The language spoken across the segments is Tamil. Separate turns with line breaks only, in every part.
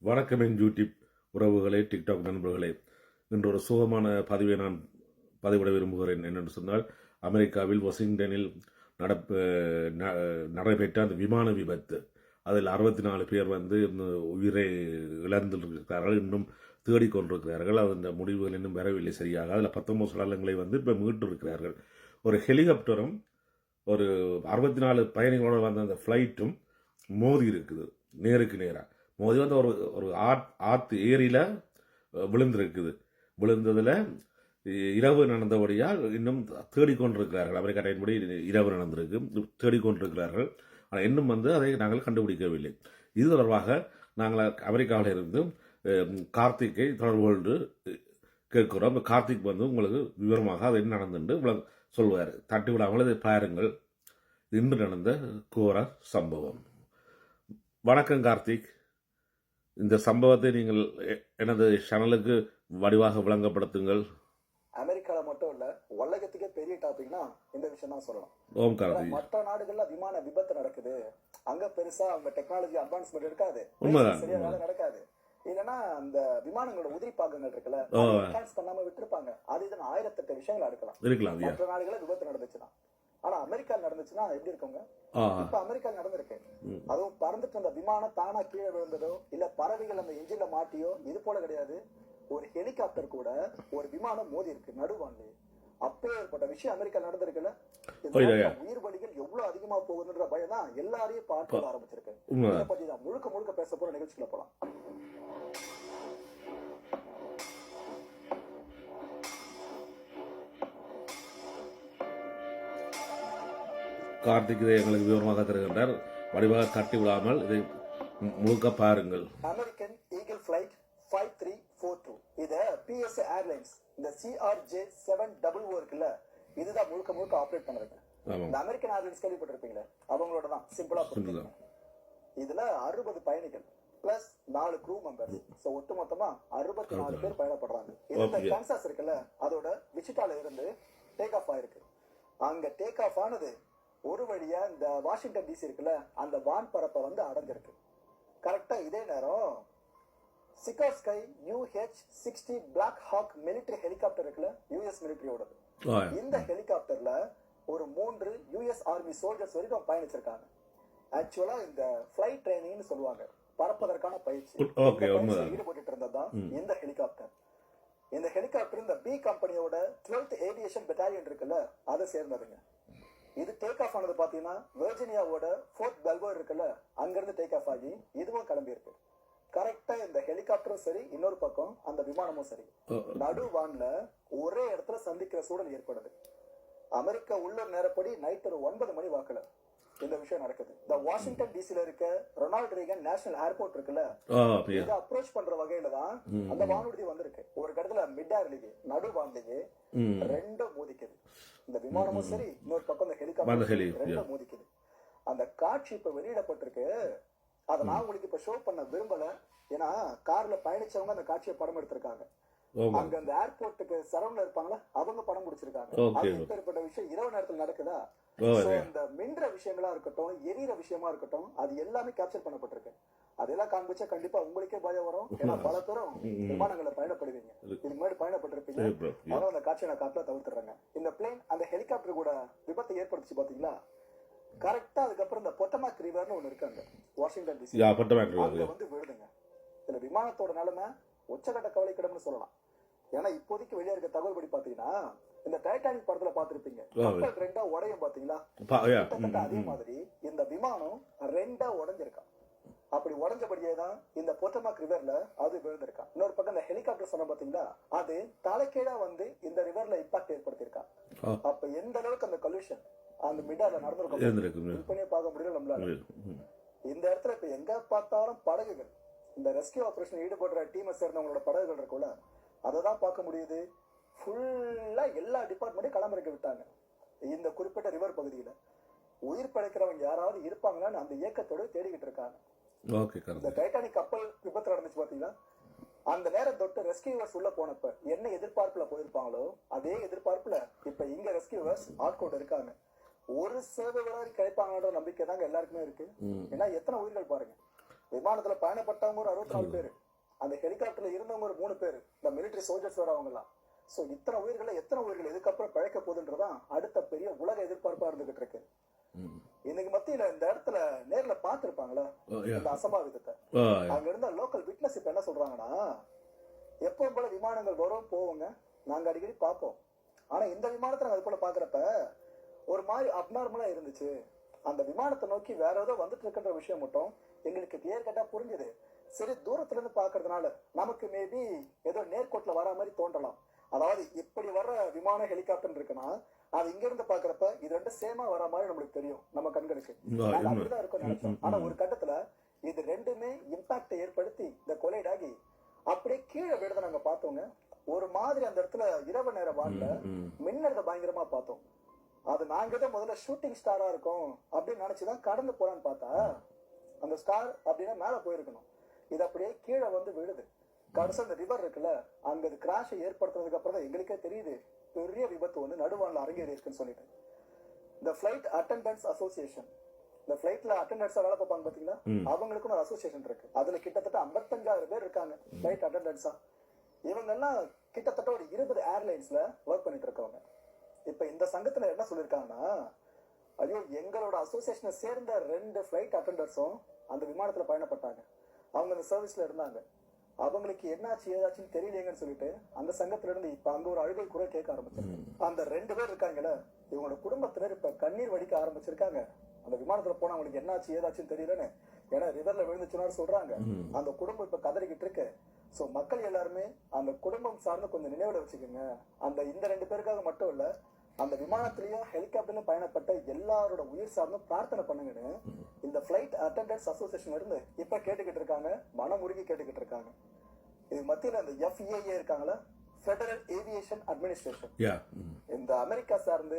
வணக்கம் என் யூடியூப் உறவுகளே டிக்டாக் நண்பர்களே. இன்று ஒரு சுகமான பதிவை நான் பதிவிட விரும்புகிறேன். என்னென்று சொன்னால் அமெரிக்காவில் வாஷிங்டனில் நடப்பு ந- நடைபெற்ற அந்த விமான விபத்து. அதில் அறுபத்தி நாலு பேர் வந்து இன்னும் உயிரை இழந்திருக்கிறார்கள். இன்னும் தேடிக்கொண்டிருக்கிறார்கள் அந்த முடிவுகள் இன்னும் வரவில்லை சரியாக. அதில் பத்தொன்பது சடலங்களை வந்து இப்போ மீட்டு இருக்கிறார்கள் ஒரு ஹெலிகாப்டரும் ஒரு அறுபத்தி நாலு பயணிகளோடு வந்த அந்த ஃப்ளைட்டும் மோதி இருக்குது நேருக்கு நேராக மோதி வந்து ஒரு ஒரு ஆத் ஆத்து ஏரியில் விழுந்திருக்குது. விழுந்ததில் இரவு நடந்தபடியால் இன்னும் தேடிக்கொண்டிருக்கிறார்கள். அமெரிக்கா டைன்படி இரவு நடந்திருக்கு. தேடிக்கொண்டிருக்கிறார்கள். ஆனால் இன்னும் வந்து அதை நாங்கள் கண்டுபிடிக்கவில்லை. இது தொடர்பாக நாங்கள் அமெரிக்காவில் இருந்து கார்த்திக்கை தொடர்பு கொண்டு கேட்கிறோம். இப்ப கார்த்திக் வந்து உங்களுக்கு விவரமாக அது என்ன நடந்துட்டு விளங்க சொல்வார். தட்டி விடாமல் இதை பாருங்கள். இன்று நடந்த கோர சம்பவம். வணக்கம் கார்த்திக். இந்த சம்பவத்தை நீங்கள் எனது சேனலுக்கு வடிவாக விளங்கப்படுத்துங்கள்.
அமெரிக்கால மட்டும் இல்ல உலகத்துக்கே பெரிய டாபிக்னா இந்த விஷயம் தான் சொல்லலாம் மற்ற நாடுகள்ல விமான விபத்து நடக்குது. அங்க பெருசா அவங்க டெக்னாலஜி அட்வான்ஸ்மெண்ட் இருக்காது. சரியா வேலை நடக்காது. இல்லைன்னா அந்த விமானங்களோட உதிரி பாகங்கள் இருக்குல்ல. என்ஹான்ஸ் பண்ணாம விட்டுருப்பாங்க. அது இதுன்னு ஆயிரத்தெட்டு விஷயங்கள்
இருக்கலாம் ஐயா.
மற்ற நாடுகள விபத்து நடந்துச்சுன்னா. ஆனா அமெரிக்கா நடந்துச்சுன்னா எப்படி இருக்குங்க? இப்ப அமெரிக்கா நடந்திருக்கு. அதுவும் பறந்துட்டு இருந்த விமானம் தானா கீழே விழுந்ததோ இல்ல பறவைகள் அந்த எஞ்சின்ல மாட்டியோ இது போல கிடையாது. ஒரு ஹெலிகாப்டர் கூட ஒரு விமானம் மோதி இருக்கு நடுவான்ல. அப்பே ஏற்பட்ட விஷயம் அமெரிக்கா நடந்திருக்குல்ல? உயிர் பலிகள் எவ்வளவு அதிகமா போகுதுன்ற பயம் தான் எல்லாரையும் பார்க்க ஆரம்பிச்சிருக்கு. இதை பத்தி தான் முழுக்க முழுக்க பேச போற நிகழ்ச்சிக்குள்ள போலாம்.
கார்த்திக் எங்களுக்கு விவரமாக தருகின்றார். வடிவாக தட்டி விடாமல் இதை முழுக்க பாருங்கள்.
American Eagle flight five three four two இத பிஎஸ்ஏ ஏர்லைன்ஸ் இந்த சிஆர்ஜே செவன் டபுள் ஓ இருக்குல்ல இதுதான் முழுக்க முழுக்க ஆப்ரேட் பண்ணுறது இந்த அமெரிக்கன் ஏர்லைன்ஸ் கேள்விப்பட்டிருப்பீங்களே? அவங்களோட தான். சிம்பிளா புரிஞ்சுக்கணும் இதுல அறுபது பயணிகள் பிளஸ் நாலு க்ரூ மெம்பர்ஸ் சோ ஒட்டு மொத்தமா அறுபத்தி நாலு பேர் பயணப்படுறாங்க. இந்த. கான்சாஸ் இருக்குல்ல அதோட விசிட்டால இருந்து டேக் ஆஃப் ஆயிருக்கு. அங்க டேக் ஆஃப் ஆனது ஒரு வழியா இந்த வாஷிங்டன் டிசி இருக்குல்ல அந்த வான் பரப்பை வந்து அடைஞ்சிருக்கு. கரெக்டா இதே நேரம் Sikorsky UH sixty Black Hawk military helicopter இருக்குல்ல யூஎஸ் மிலிட்டரியோடது இந்த ஹெலிகாப்டர்ல ஒரு மூன்று யுஎஸ் ஆர்மி சோல்ஜர்ஸ் வரைக்கும் பயணிச்சிருக்காங்க. ஆக்சுவலா இந்த ஃபிளைட் ட்ரைனிங்னு சொல்லுவாங்க. பறப்பதற்கான பயிற்சி. ஈடுபட்டு இருந்ததுதான் இந்த ஹெலிகாப்டர் இந்த ஹெலிகாப்டர் இந்த பி கம்பெனியோட 12th ஏவியேஷன் பெட்டாலியன் இருக்குல்ல அதை சேர்ந்ததுங்க. இது டேக் ஆஃப் ஆனது பாத்தீங்கன்னா வெர்ஜினியாவோட ஃபோர்த் பெல்வோர் இருக்குல்ல அங்கிருந்து டேக் ஆஃப் ஆகி இதுவும் கிளம்பி இருக்கு. கரெக்டா இந்த ஹெலிகாப்டரும் சரி இன்னொரு பக்கம் அந்த விமானமும் சரி. நடு வான்ல ஒரே இடத்துல சந்திக்கிற சூழல் ஏற்படுது. அமெரிக்கா உள்ளூர் நேரப்படி நைட் ஒரு ஒன்பது மணி வாக்குல. இந்த விஷயம் நடக்குது. இந்த வாஷிங்டன் டிசில இருக்க ரொனால்ட் ரீகன் நேஷனல் ஏர்போர்ட் இருக்குல்ல? இதை அப்ரோச் பண்ற வகையில தான் அந்த வானூர்தி வந்திருக்கு. ஒரு இடத்துல மிட் ஏர்லயே நடு வான்லயே
ம்.
ரெண்டும் மோதிக்குது. இந்த விமானமும் சரி இன்னொரு பக்கம் இந்த ஹெலிகாப்டர்
ஹெலி,
ரெண்டும் மோதிக்குது. அந்த காட்சி இப்ப வெளியிடப்பட்டிருக்கு. அதை நான் உங்களுக்கு இப்ப ஷோ பண்ண விரும்பல. ஏன்னா கார்ல பயணிச்சவங்க அந்த காட்சியை படம் எடுத்திருக்காங்க. அங்க அந்த ஏர்போர்ட்டுக்கு சரவுண்ட்ல இருப்பாங்களா அவங்க படம் பிடிச்சிருக்காங்க. அது இப்பேற்பட்ட விஷயம் இரவு நேரத்துல நடக்குதா? இந்த மின்ற விஷயங்களா இருக்கட்டும் எரியிற விஷயமா இருக்கட்டும் அது எல்லாமே கேப்சர் பண்ணப்பட்டிருக்கு. அதெல்லாம் காண்பிச்சா கண்டிப்பா உங்களுக்கே பயம் வரும். ஏன்னா பல பேரும் விமானங்களை பயணப்படுவீங்க. இதுக்கு முன்னாடி பயணப்பட்டிருப்பீங்க. அதனால அந்த காட்சியை நான் காட்டுல தவிர்த்துறாங்க இந்த பிளேன் அந்த ஹெலிகாப்டர் கூட விபத்தை ஏற்படுத்துச்சு பாத்தீங்களா? கரெக்டா அதுக்கப்புறம் இந்த பொட்டமாக் ரிவர்னு ஒண்ணு இருக்கு அங்க வாஷிங்டன் டிசி அங்க வந்து விழுதுங்க. இதுல விமானத்தோட நிலைமை உச்சகட்ட கவலைக்கிடம்னு சொல்லலாம். ஏன்னா இப்போதைக்கு வெளியே இருக்க தகவல் படி பாத்தீங்கன்னா இந்த டைட்டானிக் படத்துல பாத்திருப்பீங்க கப்பல் ரெண்டா உடையும் பாத்தீங்களா? கிட்டத்தட்ட அதே மாதிரி இந்த விமானம் ரெண்டா உடைஞ்சிருக்கான் அப்படி உடைஞ்சபடியே தான் இந்த பொட்டமாக் ரிவர்ல அது விழுந்திருக்கான் இன்னொரு பக்கம் இந்த ஹெலிகாப்டர் சொன்ன பாத்தீங்களா? அது தலைக்கீழா வந்து இந்த ரிவர்ல இம்பாக்ட் ஏற்படுத்தியிருக்கான்
ஆ.
அப்ப எந்த அளவுக்கு அந்த கல்யூஷன் அந்த மிடால நடந்திருக்கும் பார்க்க முடியல நம்மளால. இந்த இடத்துல இப்ப எங்க பார்த்தாலும் படகுகள் இந்த ரெஸ்கியூ ஆபரேஷன் ஈடுபடுற டீமை சேர்ந்தவங்களோட படகுகள் இருக்கும்ல அதை தான் பார்க்க முடியுது. ஃபுல்லா எல்லா டிபார்ட்மெண்ட்டையும் களமிறக்க விட்டாங்க. இந்த குறிப்பிட்ட ரிவர் பகுதியில உயிர் பிழைக்கிறவங்க யாராவது இருப்பாங்களான்னு அந்த இயக்கத்தோட தேடிக்கிட்டு இருக்காங்க. இந்த டைட்டானிக் கப்பல் விபத்து நடந்துச்சு பாத்தீங்களா? அந்த நேரம் தொட்டு ரெஸ்கியூவர்ஸ் உள்ள போனப்ப என்ன எதிர்பார்ப்புல போயிருப்பாங்களோ அதே எதிர்பார்ப்புல இப்ப இங்க ரெஸ்கியூவர்ஸ் ஆட்கொண்டு இருக்காங்க. ஒரு சேவை விளையாடி கிடைப்பாங்கன்ற நம்பிக்கை தாங்க எல்லாருக்குமே இருக்கு. ஏன்னா எத்தனை உயிர்கள் பாருங்க. விமானத்துல பயணப்பட்டவங்க ஒரு அறுபத்தி நாலு பேரு. அந்த ஹெலிகாப்டர்ல இருந்தவங்க ஒரு மூணு பேர். இந்த மிலிட்டரி சோல்ஜர்ஸ் வர அவங்க எல்லாம் சோ இத்தனை உயிர்களை எத்தனை உயிர்கள் இதுக்கப்புறம் பிழைக்க போகுதுன்றதான் அடுத்த பெரிய உலக எதிர்பார்ப்பா இருந்துகிட்டு இருக்கு. இன்னைக்கு மத்தியில இந்த இடத்துல நேர்ல பாத்துருப்பாங்களா. இந்த அசம்பாவிதத்தை. அங்க இருந்த லோக்கல் விட்னஸ் இப்ப என்ன சொல்றாங்கன்னா எப்பவும் போல விமானங்கள் வரும் போவோங்க நாங்க அடிக்கடி பார்ப்போம் ஆனா இந்த விமானத்தை நாங்க அது போல பாக்குறப்ப ஒரு மாதிரி அப்நார்மலா இருந்துச்சு அந்த விமானத்தை நோக்கி வேற ஏதோ வந்துட்டு இருக்குன்ற விஷயம் மட்டும் எங்களுக்கு கிளியர் கட்டா புரிஞ்சுது சரி தூரத்துல இருந்து பாக்குறதுனால நமக்கு மேபி ஏதோ நேர்கோட்டுல வர மாதிரி தோன்றலாம் அதாவது இப்படி வர்ற விமான ஹெலிகாப்டர் இருக்குன்னா அது இங்க இருந்து பாக்குறப்ப இது ரெண்டும் சேமா வர மாதிரி நம்மளுக்கு தெரியும் நம்ம கண்களுக்கு. அப்படிதான் இருக்கோம் நினைச்சோம். ஆனா ஒரு கட்டத்துல இது ரெண்டுமே இம்பாக்ட் ஏற்படுத்தி இந்த கொலைட் ஆகி அப்படியே கீழே விழுத நாங்க பார்த்தோங்க. ஒரு மாதிரி அந்த இடத்துல இரவு நேர வான்ல
ம்.
மின்னறத பயங்கரமா பார்த்தோம். அது நாங்க தான் முதல்ல ஷூட்டிங் ஸ்டாரா இருக்கும் அப்படின்னு நினைச்சுதான் கடந்து போறான்னு பார்த்தா அந்த ஸ்டார் அப்படின்னா மேல போயிருக்கணும். இது அப்படியே கீழே வந்து விழுது. கடைசி அந்த ரிவர் இருக்குல்ல அங்க அது கிராஷ் ஏற்படுத்துறதுக்கு அப்புறம் தான் எங்களுக்கே தெரியுது. பெரிய விபத்து வந்து நடுவான்ல அரங்கேறி இருக்குன்னு சொல்லிட்டு. இந்த ஃபிளைட் அட்டண்டன்ஸ் அசோசியேஷன் இந்த ஃபிளைட்ல அட்டண்டன்ஸா வேலை பார்ப்பாங்க பாத்தீங்களா? அவங்களுக்கும் ஒரு அசோசியேஷன் இருக்கு. அதுல கிட்டத்தட்ட 55000 பேர் இருக்காங்க ஃபிளைட் அட்டண்டன்ஸா இவங்க எல்லாம் கிட்டத்தட்ட ஒரு இருபது ஏர்லைன்ஸ்ல ஒர்க் பண்ணிட்டு இருக்கவங்க. இப்ப இந்த சங்கத்துல என்ன சொல்லிருக்காங்கன்னா ஐயோ எங்களோட அசோசியேஷனை சேர்ந்த ரெண்டு ஃபிளைட் அட்டண்டர்ஸும் அந்த விமானத்துல பயணப்பட்டாங்க. அவங்க அந்த சர்வீஸ்ல இருந்தாங்க. அவங்களுக்கு என்னாச்சு ஏதாச்சுன்னு தெரியலையேங்கன்னு சொல்லிட்டு அந்த சங்கத்துல இருந்து இப்ப அங்க ஒரு அழுகை குரல் கேட்க ஆரம்பிச்சிருக்கு. அந்த ரெண்டு பேர் இருக்காங்கல்ல இவங்களோட குடும்பத்தினர் இப்ப கண்ணீர் வடிக்க ஆரம்பிச்சிருக்காங்க. அந்த விமானத்துல போனா அவங்களுக்கு என்னாச்சு ஏதாச்சுன்னு தெரியலன்னு. ஏன்னா ரிவர்ல விழுந்துச்சுன்னு சொல்றாங்க. அந்த குடும்பம் இப்ப கதறிக்கிட்டு இருக்கு. சோ மக்கள் எல்லாருமே அந்த குடும்பம் சார்ந்து கொஞ்சம் நினைவுல வச்சுக்கோங்க. அந்த இந்த ரெண்டு பேருக்காக மட்டும் இல்ல அந்த விமானத்திலயும் ஹெலிகாப்டர்லயும் பயணப்பட்ட எல்லாரோட உயிர் சார்ந்தும் பிரார்த்தனை பண்ணுங்கன்னு இந்த பிளைட் அட்டண்டன்ஸ் அசோசியேஷன் இருந்து இப்ப கேட்டுக்கிட்டு இருக்காங்க மனமுருகி கேட்டுக்கிட்டு இருக்காங்க. இது மத்தியில இந்த எஃப்ஏஏ இருக்காங்களா ஃபெடரல் ஏவியேஷன் அட்மினிஸ்ட்ரேஷன். இந்த அமெரிக்கா சார்ந்து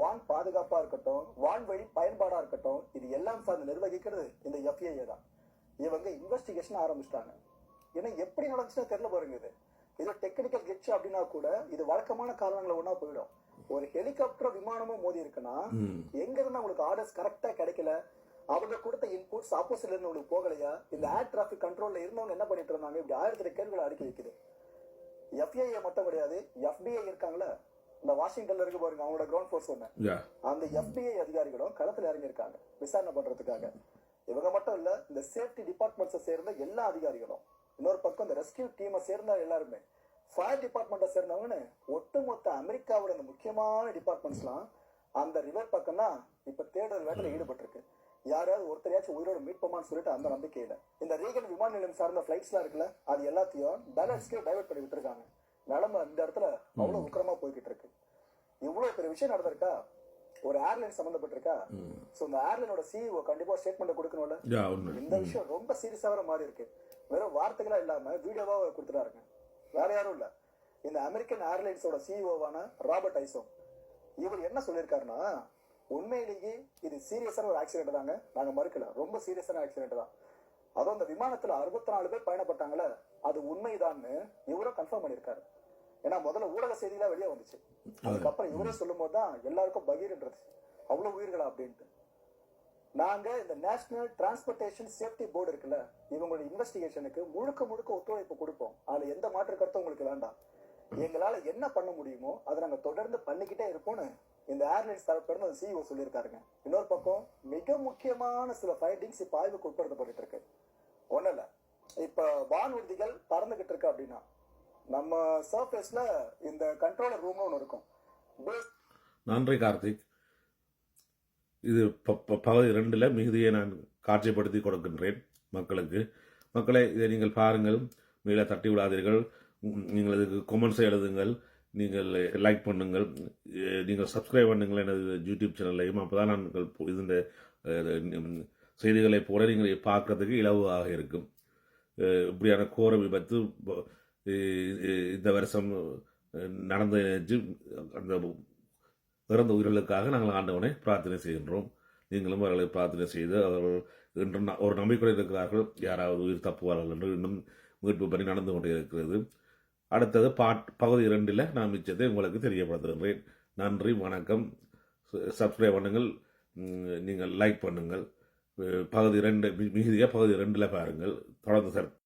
வான் பாதுகாப்பா இருக்கட்டும் வான்வழி பயன்பாடா இருக்கட்டும் இது எல்லாம் சார்ந்து நிர்வகிக்கிறது இந்த எஃப்ஏஏ தான். இவங்க இன்வெஸ்டிகேஷன் ஆரம்பிச்சிட்டாங்க. ஏன்னா எப்படி நடந்துச்சுன்னு தெரியல பாருங்க இது. இது டெக்னிக்கல் கிட்ச் அப்படின்னா கூட இது வழக்கமான காரணங்களை ஒண்ணா போயிடும். ஒரு ஹெலிகாப்டர் விமானமும் மோதி இருக்குன்னா. எங்க இருந்து உங்களுக்கு ஆர்டர்ஸ் கரெக்டா கிடைக்கல? அவங்க கொடுத்த இன்புட்ஸ் ஆப்போசிட்ல இருந்து உங்களுக்கு போகலையா? இந்த ஏர் டிராபிக் கண்ட்ரோல்ல இருந்தவங்க என்ன பண்ணிட்டு இருந்தாங்க? இப்படி ஆயிரத்தி கேள்விகளை அடுக்கி வைக்குது. எஃப்ஐஏ மட்டும் கிடையாது எஃபிஐ இருக்காங்களா இந்த வாஷிங்டன்ல இருக்கு பாருங்க அவங்களோட கிரவுண்ட் ஃபோர்ஸ் ஒண்ணு. அந்த எஃபிஐ அதிகாரிகளும் களத்துல இறங்கியிருக்காங்க விசாரணை பண்றதுக்காக. இவங்க மட்டும் இல்ல இந்த சேஃப்டி டிபார்ட்மெண்ட்ஸை சேர்ந்த எல்லா அதிகாரிகளும் இன்னொரு பக்கம் இந்த ரெஸ்கியூ டீமை சேர்ந்த எல்லாருமே ஃபயர் டிபார்ட்மெண்ட்டை சேர்ந்தவங்கன்னு ஒட்டுமொத்த அமெரிக்காவோட இந்த முக்கியமான டிபார்ட்மெண்ட்ஸ்லாம் அந்த ரிவர் பக்கம் தான் இப்ப தேடுதல் வேட்டையில ஈடுபட்டிருக்கு. யாராவது ஒருத்தரையாச்சும் உயிரோட மீட்போமான்னு சொல்லிட்டு அந்த நம்பிக்கையில. இந்த ரீகன் விமான நிலையம் சார்ந்த பிளைட்ஸ்லாம் இருக்குல்ல அது எல்லாத்தையும் பேலன்ஸ்க்கே டைவர்ட் பண்ணி விட்டுருக்காங்க. நிலைமை இந்த இடத்துல அவ்வளவு உக்கிரமா போய்கிட்டு இருக்கு இவ்வளவு பெரிய விஷயம் நடந்திருக்கா? ஒரு ஏர்லைன் சம்பந்தப்பட்டிருக்கா? சோ இந்த ஏர்லைனோட சிஇஓ கண்டிப்பா ஸ்டேட்மெண்ட் கொடுக்கணும்ல. இந்த விஷயம் ரொம்ப சீரியஸா வர மாதிரி இருக்கு. வெறும் வார்த்தைகளா இல்லாம வீடியோவா கொடுத்துட்டாருங்க. வேற யாரும் இல்ல. இந்த அமெரிக்கன் ஏர்லைன்ஸோட சிஇஓவான ராபர்ட் ஐசோ இவர் என்ன சொல்லியிருக்காருன்னா உண்மையிலேயே இது சீரியஸான ஒரு ஆக்சிடென்ட் தாங்க. நாங்க மறுக்கல. ரொம்ப சீரியஸான ஆக்சிடென்ட் தான். அதுவும் அந்த விமானத்துல அறுபத்தி நாலு பேர் பயணப்பட்டாங்கல்ல அது உண்மைதான்னு இவரும் கன்ஃபார்ம் பண்ணியிருக்காரு. ஏன்னா முதல்ல ஊடக செய்திகளா வெளியே வந்துச்சு. அதுக்கப்புறம் இவரே சொல்லும் தான் எல்லாருக்கும் பகீர்ன்றது. அவ்வளவு உயிர்களா அப்படின்ட்டு. நாங்க இந்த நேஷனல் டிரான்ஸ்போர்டேஷன் சேஃப்டி போர்டு இருக்குல்ல இவங்களோட இன்வெஸ்டிகேஷனுக்கு முழுக்க முழுக்க ஒத்துழைப்பு கொடுப்போம். அதுல எந்த மாற்று கருத்தும் உங்களுக்கு வேண்டாம். எங்களால என்ன பண்ண முடியுமோ அதை நாங்க தொடர்ந்து பண்ணிக்கிட்டே இருப்போம்னு இந்த ஏர்லைன்ஸ் தரப்பிலிருந்து அந்த சிஇஓ சொல்லியிருக்காருங்க. இன்னொரு பக்கம் மிக முக்கியமான சில ஃபைண்டிங்ஸ் இப்போ ஆய்வுக்கு உட்படுத்தப்பட்டு இருக்கு ஒன்றும் இல்லை. இப்போ வானூர்திகள் பறந்துகிட்டு இருக்கு அப்படின்னா நம்ம சர்ஃபேஸில் இந்த கண்ட்ரோலர் ரூம்னு ஒன்று இருக்கும்.
நன்றி கார்த்திக். இது ப- ப- பகுதி ரெண்டில் மிகுதியை நான் காட்சிப்படுத்தி கொடுக்கின்றேன் மக்களுக்கு. மக்களை இதை நீங்கள் பாருங்கள். மேலே தட்டி விடாதீர்கள். நீங்கள் இதுக்கு கொமெண்ட்ஸை எழுதுங்கள். நீங்கள் லைக் பண்ணுங்கள். நீங்கள் சப்ஸ்கிரைப் பண்ணுங்கள் எனது யூடியூப் சேனல்லையும் அப்போ தான் நான் இந்த செய்திகளை போல நீங்கள் பார்க்கறதுக்கு இலவாக இருக்கும். இப்படியான கோர விபத்து இந்த வருஷம் நடந்த அந்த இறந்த உயிர்களுக்காக நாங்கள் ஆண்டவனை பிரார்த்தனை செய்கின்றோம். நீங்களும் அவர்களை பிரார்த்தனை செய்து அவர்கள் இன்று ந- ஒரு நம்பிக்கையுடன் இருக்கிறார்கள். யாராவது உயிர் தப்புவார்கள் என்று இன்னும் மீட்பு பணி நடந்து கொண்டே இருக்கிறது அடுத்தது பாட் பகுதி இரண்டில் நான் மிச்சத்தை உங்களுக்கு தெரியப்படுத்துகின்றேன் நன்றி வணக்கம். சப்ஸ்கிரைப் பண்ணுங்கள். நீங்கள் லைக் பண்ணுங்கள். பகுதி ரெண்டு மிகுதியாக பகுதி ரெண்டில் பாருங்கள். தொடர்ந்து சார்